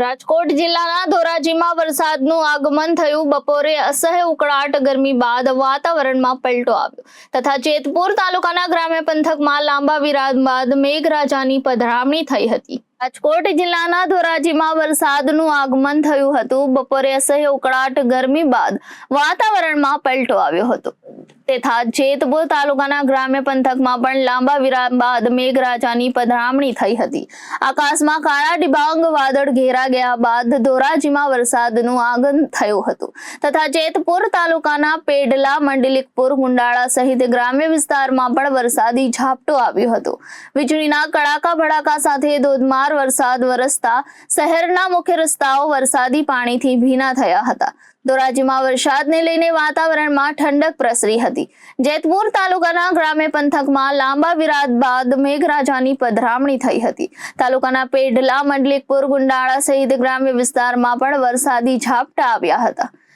રાજકોટ જિલ્લાના ધોરાજીમાં વરસાદનું આગમન થયું. બપોરે અસહ્ય ઉકળાટ, ગરમી બાદ વાતાવરણમાં પલટો આવ્યો. તથા જેતપુર તાલુકાના ગ્રામ્ય પંથકમાં લાંબા વિરામ બાદ મેઘરાજાની પધરામણી થઈ હતી. રાજકોટ જિલ્લાના ધોરાજીમાં વરસાદનું આગમન થયું હતું. બપોરે અસહ્ય ઉકળાટ, ગરમી બાદ વાતાવરણમાં પલટો આવ્યો હતો. તથા જેતપુર તાલુકાના ગ્રામ્ય પંથકમાં પણ લાંબા વિરામ બાદ મેઘરાજાની પધરામણી થઈ હતી. આકાશમાં કાળા ડિબાંગ, વાદળ ઘેરા ગયા બાદ ધોરાજીમાં વરસાદનું આગમન થયું હતું. તથા જેતપુર તાલુકાના પેડલા, મંડલિકપુર, ગુંડાળા સહિત ગ્રામ્ય વિસ્તારમાં પણ વરસાદી ઝાપટો આવ્યું હતું. વીજળીના કડાકા ભડાકા સાથે ધોધમાર વરસાદ વરસતા શહેરના મુખ્ય રસ્તાઓ વરસાદી પાણીથી ભીના થયા હતા. ધોરાજીમાં વરસાદને લઈને વાતાવરણમાં ઠંડક પ્રસરી હતી. જેતપુર તાલુકાના ગ્રામ્ય પંથકમાં લાંબા વિરાદ બાદ મેઘરાજાની પધરામણી થઈ હતી. તાલુકાના પેઢલા, મંડલિકપુર, ગુંડાળા સહિત ગ્રામ્ય વિસ્તારમાં પણ વરસાદી ઝાપટા આવ્યા હતા.